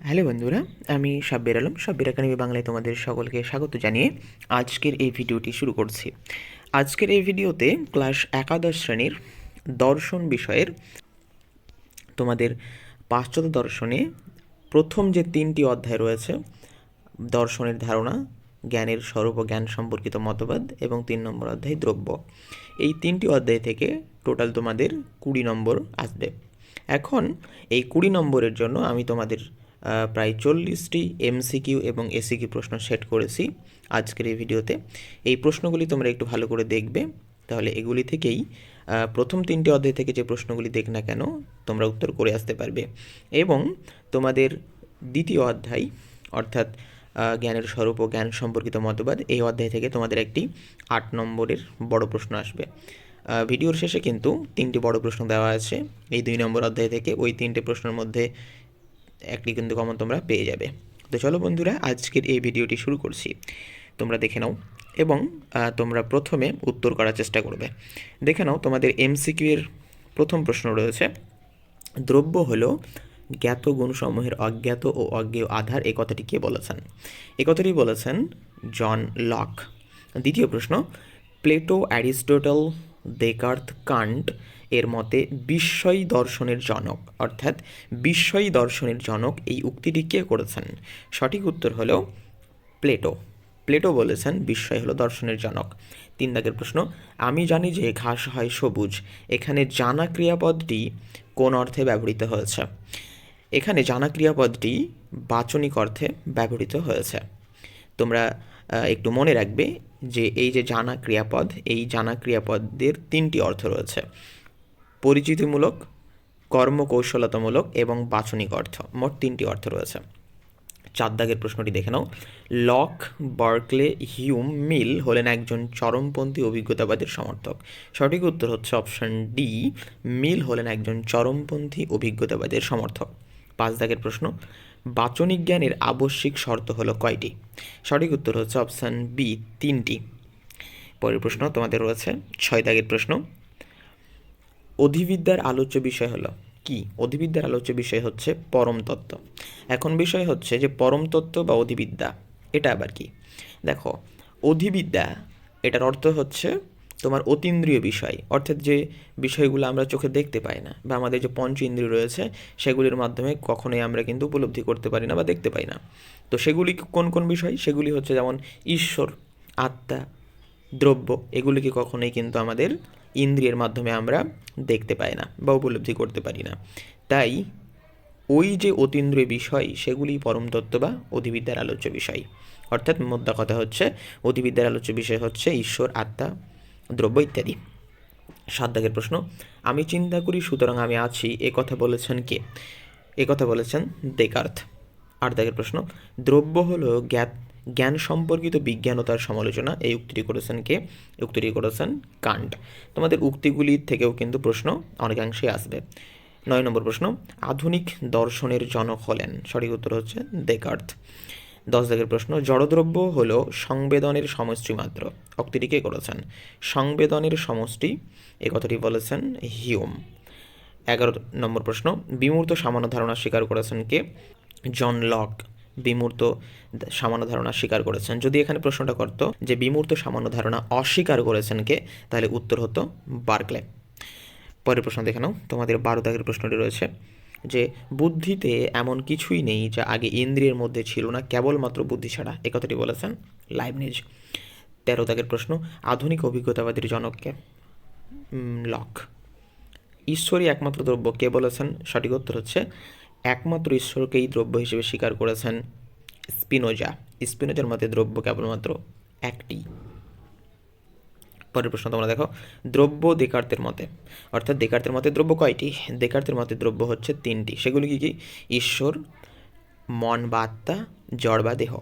Hello বন্ধুরা, আমি Sabbir Alam, Sabbir academy বাংলায় তোমাদের সকলকে স্বাগত জানিয়ে আজকের এই ভিডিওটি শুরু করছি। আজকের এই ভিডিওতে ক্লাস একাদশ শ্রেণির দর্শন বিষয়ের তোমাদের পাশ্চাত্য দর্শনে প্রথম যে তিনটি অধ্যায় রয়েছে, দর্শনের ধারণা, জ্ঞানের স্বরূপ ও জ্ঞান সম্পর্কিত মতবাদ এবং তিন নম্বর অধ্যায় দ্রব্য। এই তিনটি অধ্যায় থেকে টোটাল তোমাদের কুড়ি নম্বর আসবে। এখন এই কুড়ি নম্বরের জন্য আমি তোমাদের প্রায় চল্লিশটি এমসিকিউ এবং এসিকিউ প্রশ্ন সেট করেছি আজকের এই ভিডিওতে। এই প্রশ্নগুলি তোমরা একটু ভালো করে দেখবে। তাহলে এগুলি থেকেই প্রথম তিনটি অধ্যায় থেকে যে প্রশ্নগুলি দেখ না কেন, তোমরা উত্তর করে আসতে পারবে। এবং তোমাদের দ্বিতীয় অধ্যায়, অর্থাৎ জ্ঞানের স্বরূপ ও জ্ঞান সম্পর্কিত মতবাদ, এই অধ্যায় থেকে তোমাদের একটি আট নম্বরের বড় প্রশ্ন আসবে। ভিডিওর শেষে কিন্তু তিনটি বড় প্রশ্ন দেওয়া আছে। এই দুই নম্বর অধ্যায় থেকে ওই তিনটে প্রশ্নের মধ্যে একটি কিন্তু কমন তোমরা পেয়ে যাবে। তো চলো বন্ধুরা, আজকের এই ভিডিওটি শুরু করছি। তোমরা দেখে নাও এবং তোমরা প্রথমে উত্তর করার চেষ্টা করবে। দেখে নাও, তোমাদের এমসিকিউ এর প্রথম প্রশ্ন রয়েছে। দ্রব্য হলো জ্ঞাত গুণসমূহের অজ্ঞাত ও অজ্ঞেয় আধার, এ কথাটি কে বলেছেন? এ কথাটি বলেছেন জন লক। দ্বিতীয় প্রশ্ন, প্লেটো, অ্যারিস্টোটল দেকার্থ কান্ট এর মতে বিস্ময়ী দর্শনের জনক, অর্থাৎ বিস্ময়ী দর্শনের জনক এই উক্তিটি কে করেছেন? সঠিক উত্তর হল প্লেটো। প্লেটো বলেছেন বিস্ময় হলো দর্শনের জনক। তিন দাগের প্রশ্ন, আমি জানি যে ঘাস হয় সবুজ, এখানে জানা ক্রিয়াপদটি কোন অর্থে ব্যবহৃত হয়েছে? এখানে জানা ক্রিয়াপদটি বাচনিক অর্থে ব্যবহৃত হয়েছে। তোমরা একটু মনে রাখবে যে এই যে জানা ক্রিয়াপদ, এই জানা ক্রিয়াপদের তিনটি অর্থ রয়েছে। পরিচিতিমূলক, কর্মকৌশলতামূলক এবং বাচনিক অর্থ। মোট তিনটি অর্থ রয়েছে। চার দাগের প্রশ্নটি দেখে নাও। লক, বার্কলে, হিউম, মিল হলেন একজন চরমপন্থী অভিজ্ঞতাবাদের সমর্থক। সঠিক উত্তর হচ্ছে অপশন ডি, মিল হলেন একজন চরমপন্থী অভিজ্ঞতাবাদের সমর্থক। পাঁচ দাগের প্রশ্ন, বাচনিক জ্ঞানের আবশ্যিক শর্ত হলো কয়টি? সঠিক উত্তর হচ্ছে অপশন বি, তিনটি। পরের প্রশ্ন তোমাদের রয়েছে। ছয় দাগের প্রশ্ন অধিবিদ্যার আলোচ্য বিষয় হলো কি? অধিবিদ্যার আলোচ্য বিষয় হচ্ছে পরম তত্ত্ব। এখন বিষয় হচ্ছে যে পরম তত্ত্ব বা অধিবিদ্যা, এটা আবার কি? দেখো, অধিবিদ্যা, এটার অর্থ হচ্ছে তোমার অতীন্দ্রিয় বিষয়, অর্থাৎ যে বিষয়গুলো আমরা চোখে দেখতে পাই না বা আমাদের যে পঞ্চ ইন্দ্রিয় রয়েছে, সেগুলির মাধ্যমে কখনোই আমরা কিন্তু উপলব্ধি করতে পারি না বা দেখতে পাই না। তো সেগুলি কোন কোন বিষয়? সেগুলি হচ্ছে যেমন ঈশ্বর, আত্মা, দ্রব্য, এগুলিকে কখনোই কিন্তু আমাদের ইন্দ্রিয়ের মাধ্যমে আমরা দেখতে পাই না বা উপলব্ধি করতে পারি না। তাই ওই যে অতীন্দ্রিয় বিষয়, সেগুলি তত্ত্ব বা অধিবিদ্যার আলোচ্য বিষয়। অর্থাৎ মোদ্দা কথা হচ্ছে, অধিবিদ্যার আলোচ্য বিষয় হচ্ছে ঈশ্বর, আত্মা, দ্রব্য ইত্যাদি। সাত দাগের প্রশ্ন, আমি চিন্তা করি সুতরাং আমি আছি, এ কথা বলেছেন কে? এ কথা বলেছেন দেকার্থ। আট দাগের প্রশ্ন, দ্রব্য হলো জ্ঞাত জ্ঞান সম্পর্কিত বিজ্ঞান ও তার সমালোচনা, এই উক্তিটি করেছেন কে? উক্তিটি করেছেন কান্ট। তোমাদের উক্তিগুলি থেকেও কিন্তু প্রশ্ন অনেকাংশে আসবে। নয় নম্বর প্রশ্ন, আধুনিক দর্শনের জনক হলেন। সঠিক উত্তর হচ্ছে দেকার্থ দশ দাগের প্রশ্ন, জড়দ্রব্য হল সংবেদনের সমষ্টি মাত্র। উক্তিটি কে করেছেন? সংবেদনের সমষ্টি, এ কথাটি বলেছেন হিউম। এগারো নম্বর প্রশ্ন, বিমূর্ত সামান্য ধারণা স্বীকার করেছেন কে? John Locke. বিমূর্ত সামান্য ধারণা স্বীকার করেছেন। যদি এখানে প্রশ্নটা করত যে বিমূর্ত সামান্য ধারণা অস্বীকার করেছেন কে, তাহলে উত্তর হতো বার্কলে। পরের প্রশ্ন দেখে নাও। তোমাদের বারো দাগের প্রশ্নটি রয়েছে যে, বুদ্ধিতে এমন কিছুই নেই যা আগে ইন্দ্রিয়ের মধ্যে ছিল না, কেবলমাত্র বুদ্ধি ছাড়া। এ কথাটি বলেছেন লাইবনিজ। তেরো দাগের প্রশ্ন, আধুনিক অভিজ্ঞতাবাদীর জনককে লক। ঈশ্বরই একমাত্র দ্রব্য। কে বলেছেন? সঠিক উত্তর হচ্ছে একমাত্র ঈশ্বরকেই দ্রব্য হিসেবে স্বীকার করেছেন স্পিনোজা। স্পিনোজার মতে দ্রব্য কেবলমাত্র একটি। পরের প্রশ্ন তোমরা দেখো, দ্রব্য দেকার্তের মতে। অর্থাৎ দেকার্তের মতে দ্রব্য কয়টি? দেকার্তের মতে দ্রব্য হচ্ছে তিনটি। সেগুলি কি কি? ঈশ্বর, মন বা আত্মা জড় বা দেহ।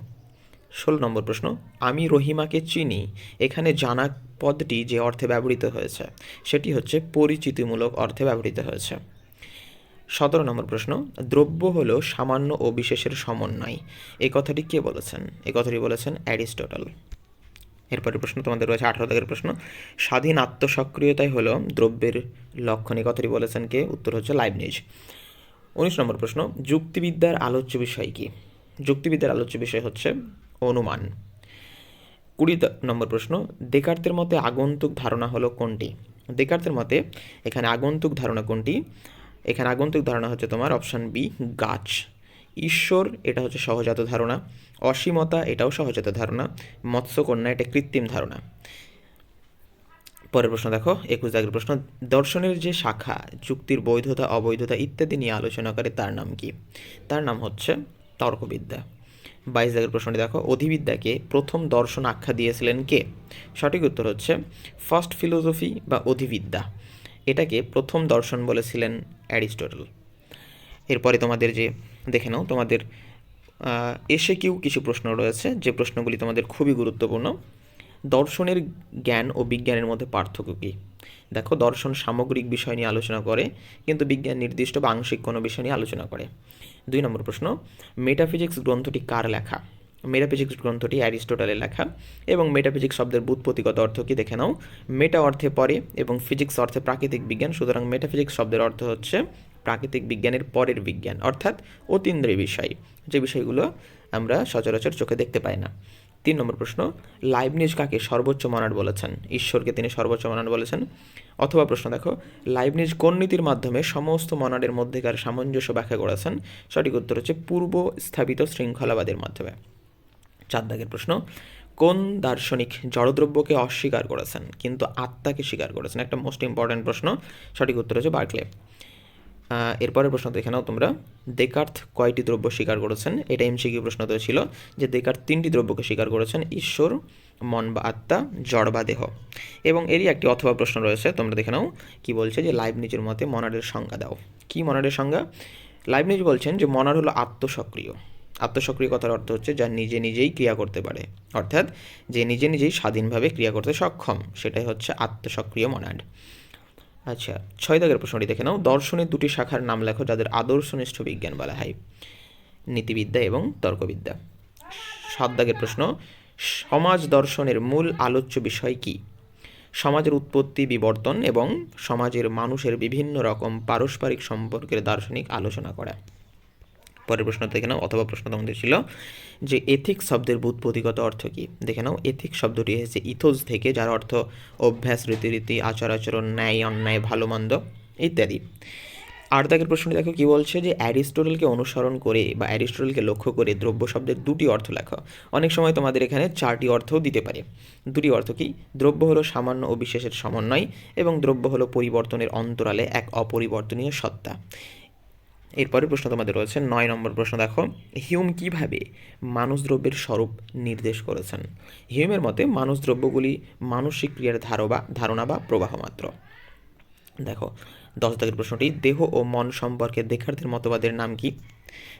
ষোলো নম্বর প্রশ্ন, আমি রহিমাকে চিনি। এখানে জানা পদটি যে অর্থে ব্যবহৃত হয়েছে, সেটি হচ্ছে পরিচিতিমূলক অর্থে ব্যবহৃত হয়েছে। সতেরো নম্বর প্রশ্ন, দ্রব্য হল সামান্য ও বিশেষের সমন্বয়। এই কথাটি কে বলেছেন? এই কথাটি বলেছেন অ্যারিস্টটল। এরপরের প্রশ্ন, তোমাদের রয়েছে আঠারো দাগের প্রশ্ন, স্বাধীন আত্মসক্রিয়তাই হলো দ্রব্যের লক্ষণ। এই কথাটি বলেছেন কে? উত্তর হচ্ছে লাইবনিজ। উনিশ নম্বর প্রশ্ন, যুক্তিবিদ্যার আলোচ্য বিষয় কি? যুক্তিবিদ্যার আলোচ্য বিষয় হচ্ছে অনুমান। কুড়ি নম্বর প্রশ্ন দেকার্তের মতে আগন্তুক ধারণা হলো কোনটি? দেকার্তের মতে এখানে আগন্তুক ধারণা কোনটি? এখানে আগন্তুক ধারণা হচ্ছে তোমার অপশান বি, গাছ। ঈশ্বর, এটা হচ্ছে সহজাত ধারণা। অসীমতা, এটাও সহজাত ধারণা। মৎস্যকন্যা, এটা কৃত্রিম ধারণা। পরের প্রশ্ন দেখো, একুশ দাগের প্রশ্ন, দর্শনের যে শাখা, যুক্তির বৈধতা, অবৈধতা ইত্যাদি নিয়ে আলোচনা করে, তার নাম কি? তার নাম হচ্ছে তর্কবিদ্যা। বাইশ দাগের প্রশ্নটি দেখো, অধিবিদ্যাকে প্রথম দর্শন আখ্যা দিয়েছিলেন কে? সঠিক উত্তর হচ্ছে, ফার্স্ট ফিলোসফি বা অধিবিদ্যা। এটাকে প্রথম দর্শন বলেছিলেন অ্যারিস্টটল। এরপরে তোমাদের যে, দেখে নাও, তোমাদের এসে কিউ কিছু প্রশ্ন রয়েছে, যে প্রশ্নগুলি তোমাদের খুবই গুরুত্বপূর্ণ। দর্শনের জ্ঞান ও বিজ্ঞানের মধ্যে পার্থক্য কী? দেখো, দর্শন সামগ্রিক বিষয় নিয়ে আলোচনা করে, কিন্তু বিজ্ঞান নির্দিষ্ট বা আংশিক কোনো বিষয় নিয়ে আলোচনা করে। দুই নম্বর প্রশ্ন মেটাফিজিক্স গ্রন্থটি কার লেখা? মেটাফিজিক্স গ্রন্থটি অ্যারিস্টোটলের লেখা এবং মেটাফিজিক্স শব্দের বুৎপত্তিগত অর্থ কি দেখে নাও। মেটা অর্থে পরে এবং ফিজিক্স অর্থে প্রাকৃতিক বিজ্ঞান, সুতরাং মেটাফিজিক্স শব্দের অর্থ হচ্ছে প্রাকৃতিক বিজ্ঞানের পরের বিজ্ঞান, অর্থাৎ অতীন্দ্রিয় বিষয়। যে বিষয়গুলো আমরা সচরাচর চোখে দেখতে পাই না। তিন নম্বর প্রশ্ন লাইবনিজ কাকে সর্বোচ্চ মনাড বলেছেন? ঈশ্বরকে তিনি সর্বোচ্চ মনাড বলেছেন? অথবা প্রশ্ন দেখো লাইবনিজ কোন নীতির মাধ্যমে সমস্ত মনাডের মধ্যেকার সামঞ্জস্য ব্যাখ্যা করেছেন? সঠিক উত্তর হচ্ছে পূর্ব স্থাপিত শৃঙ্খলাবাদের মাধ্যমে। চার দাগের প্রশ্ন, কোন দার্শনিক জড়দ্রব্যকে অস্বীকার করেছেন? কিন্তু আত্মাকে স্বীকার করেছেন। একটা মোস্ট ইম্পর্ট্যান্ট প্রশ্ন, সঠিক উত্তর হচ্ছে বার্কলে। এরপরের প্রশ্ন দেখে নাও তোমরা। দেকার্থ কয়টি দ্রব্য স্বীকার করেছেন? এটা এমসিকিউ প্রশ্নতে ছিল যে দেকার্থ তিনটি দ্রব্যকে স্বীকার করেছেন, ঈশ্বর, মন বা আত্মা, জড় বা দেহ। এবং এরই একটি অথবা প্রশ্ন রয়েছে, তোমরা দেখে নাও কি বলছে যে লাইভ নিজের মতে মনারের সংজ্ঞা দাও। কি মনারের সংজ্ঞা? লাইভ নিজ বলছেন যে মনার হলো আত্মসক্রিয়। আত্মসক্রিয় কথার অর্থ হচ্ছে যা নিজে নিজেই ক্রিয়া করতে পারে। অর্থাৎ যে নিজে নিজেই স্বাধীনভাবে ক্রিয়া করতে সক্ষম, সেটাই হচ্ছে আত্মসক্রিয় মনাড আচ্ছা ছয় দাগের প্রশ্নটি দেখে নাও। দর্শনের দুটি শাখার নাম লেখো যাদের আদর্শনিষ্ঠ বিজ্ঞান বলা হয়। নীতিবিদ্যা এবং তর্কবিদ্যা। সাত দাগের প্রশ্ন, সমাজ দর্শনের মূল আলোচ্য বিষয় কি? সমাজের উৎপত্তি, বিবর্তন এবং সমাজের মানুষের বিভিন্ন রকম পারস্পরিক সম্পর্কের দার্শনিক আলোচনা করা। পরের প্রশ্ন দেখে নাও, অথবা প্রশ্ন তোমাদের ছিল যে এথিক শব্দের বুৎপত্তিগত অর্থ কী? দেখে নাও, এথিক শব্দটি এসেছে ইথোস থেকে, যার অর্থ অভ্যাস রীতিরীতি আচার আচরণ, ন্যায়, অন্যায়, ভালো মন্দ ইত্যাদি। আর দাগের প্রশ্নটি দেখো, কী বলছে যে অ্যারিস্টোটলকে অনুসরণ করে বা অ্যারিস্টোটলকে লক্ষ্য করে দ্রব্য শব্দের দুটি অর্থ লেখো। অনেক সময় তোমাদের এখানে চারটি অর্থও দিতে পারে। দুটি অর্থ কি? দ্রব্য হলো সামান্য ও বিশেষের সমন্বয় এবং দ্রব্য হলো পরিবর্তনের অন্তরালে এক অপরিবর্তনীয় সত্তা। এরপরের প্রশ্ন তোমাদের রয়েছে, নয় নম্বর প্রশ্ন দেখো, হিউম কীভাবে মানুষ দ্রব্যের স্বরূপ নির্দেশ করেছেন? হিউমের মতে মানুষ দ্রব্যগুলি মানসিক ক্রিয়ার ধারবা ধারণা বা প্রবাহ মাত্র। দেখো দশ দাগের প্রশ্নটি, দেহ ও মন সম্পর্কে দেখার্থের মতবাদের নাম কি?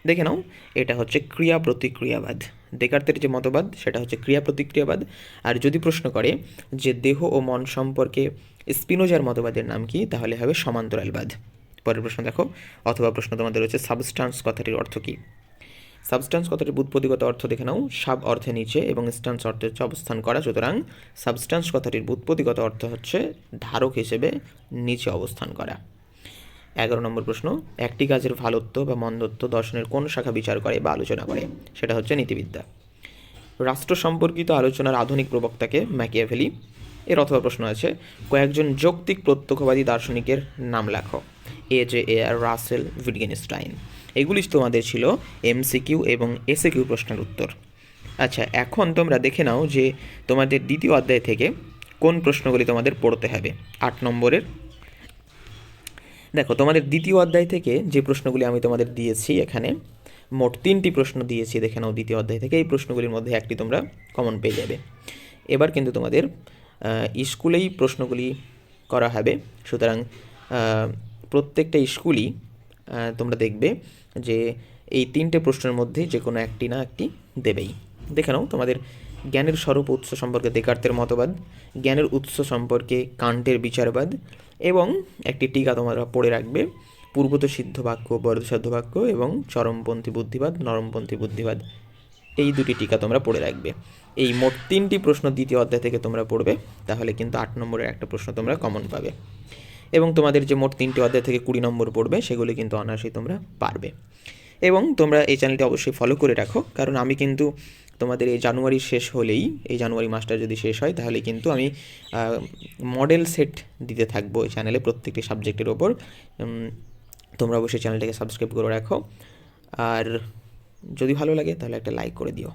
দেখে নাও, এটা হচ্ছে ক্রিয়া প্রতিক্রিয়াবাদ দেকার্তের যে মতবাদ, সেটা হচ্ছে ক্রিয়া প্রতিক্রিয়াবাদ আর যদি প্রশ্ন করে যে দেহ ও মন সম্পর্কে স্পিনোজার মতবাদের নাম কি, তাহলে হবে সমান্তরালবাদ। পরের প্রশ্ন দেখো, অথবা প্রশ্ন তোমাদের রয়েছে সাবস্টান্স কথাটির অর্থ কী? সাবস্টান্স কথাটির বুৎপত্তিগত অর্থ দেখে নাও, সাব অর্থে নিচে এবং স্টান্স অর্থে হচ্ছে অবস্থান করা, সুতরাং সাবস্টান্স কথাটির বুৎপত্তিগত অর্থ হচ্ছে ধারক হিসেবে নিচে অবস্থান করা। এগারো নম্বর প্রশ্ন, একটি কাজের ভালোত্ব বা মন্দত্ব দর্শনের কোন শাখা বিচার করে বা আলোচনা করে? সেটা হচ্ছে নীতিবিদ্যা। রাষ্ট্র সম্পর্কিত আলোচনার আধুনিক প্রবক্তাকে ম্যাকিয়াভেলি, এর অথবা প্রশ্ন আছে, কয়েকজন যৌক্তিক প্রত্যক্ষবাদী দার্শনিকের নাম লেখো। এ জে এ আর রাসেল উইটগেনস্টাইন। এগুলি তোমাদের ছিল এমসিকিউ এবং এসএকিউ প্রশ্নের উত্তর। আচ্ছা এখন তোমরা দেখে নাও যে তোমাদের দ্বিতীয় অধ্যায় থেকে কোন প্রশ্নগুলি তোমাদের পড়তে হবে। আট নম্বরের। দেখো, তোমাদের দ্বিতীয় অধ্যায় থেকে যে প্রশ্নগুলি আমি তোমাদের দিয়েছি এখানে, মোট তিনটি প্রশ্ন দিয়েছি, দেখে নাও দ্বিতীয় অধ্যায় থেকে, এই প্রশ্নগুলির মধ্যে একটি তোমরা কমন পেয়ে যাবে। এবার কিন্তু তোমাদের স্কুলেই প্রশ্নগুলি করা হবে। সুতরাং প্রত্যেকটা স্কুলই তোমরা দেখবে যে এই তিনটে প্রশ্নের মধ্যে যে কোনো একটি না একটি দেবেই। দেখে নাও তোমাদের জ্ঞানের স্বরূপ উৎস সম্পর্কে দেকার্তের মতবাদ, জ্ঞানের উৎস সম্পর্কে কান্টের বিচারবাদ এবং একটি টিকা তোমরা পড়ে রাখবে, পূর্বত সিদ্ধ বাক্য বর্ধসাধ্য বাক্য এবং চরমপন্থী বুদ্ধিবাদ, নরমপন্থী বুদ্ধিবাদ। এই দুটি টিকা তোমরা পড়ে রাখবে। এই মোট তিনটি প্রশ্ন দ্বিতীয় অধ্যায় থেকে তোমরা পড়বে, তাহলে কিন্তু আট নম্বরের একটা প্রশ্ন তোমরা কমন পাবে। এবং তোমাদের যে মোট তিনটি অধ্যায় থেকে কুড়ি নম্বর পড়বে, সেগুলি কিন্তু অনায়াসেই তোমরা পারবে। এবং তোমরা এই চ্যানেলটি অবশ্যই ফলো করে রাখো, কারণ আমি কিন্তু তোমাদের এই জানুয়ারি শেষ হলেই, এই জানুয়ারি মাসটা যদি শেষ হয়, তাহলে কিন্তু আমি মডেল সেট দিতে থাকব এই চ্যানেলে প্রত্যেকটি সাবজেক্টের ওপর। তোমরা অবশ্যই চ্যানেলটাকে সাবস্ক্রাইব করে রাখো। আর যদি ভালো লাগে, তাহলে একটা লাইক করে দিও।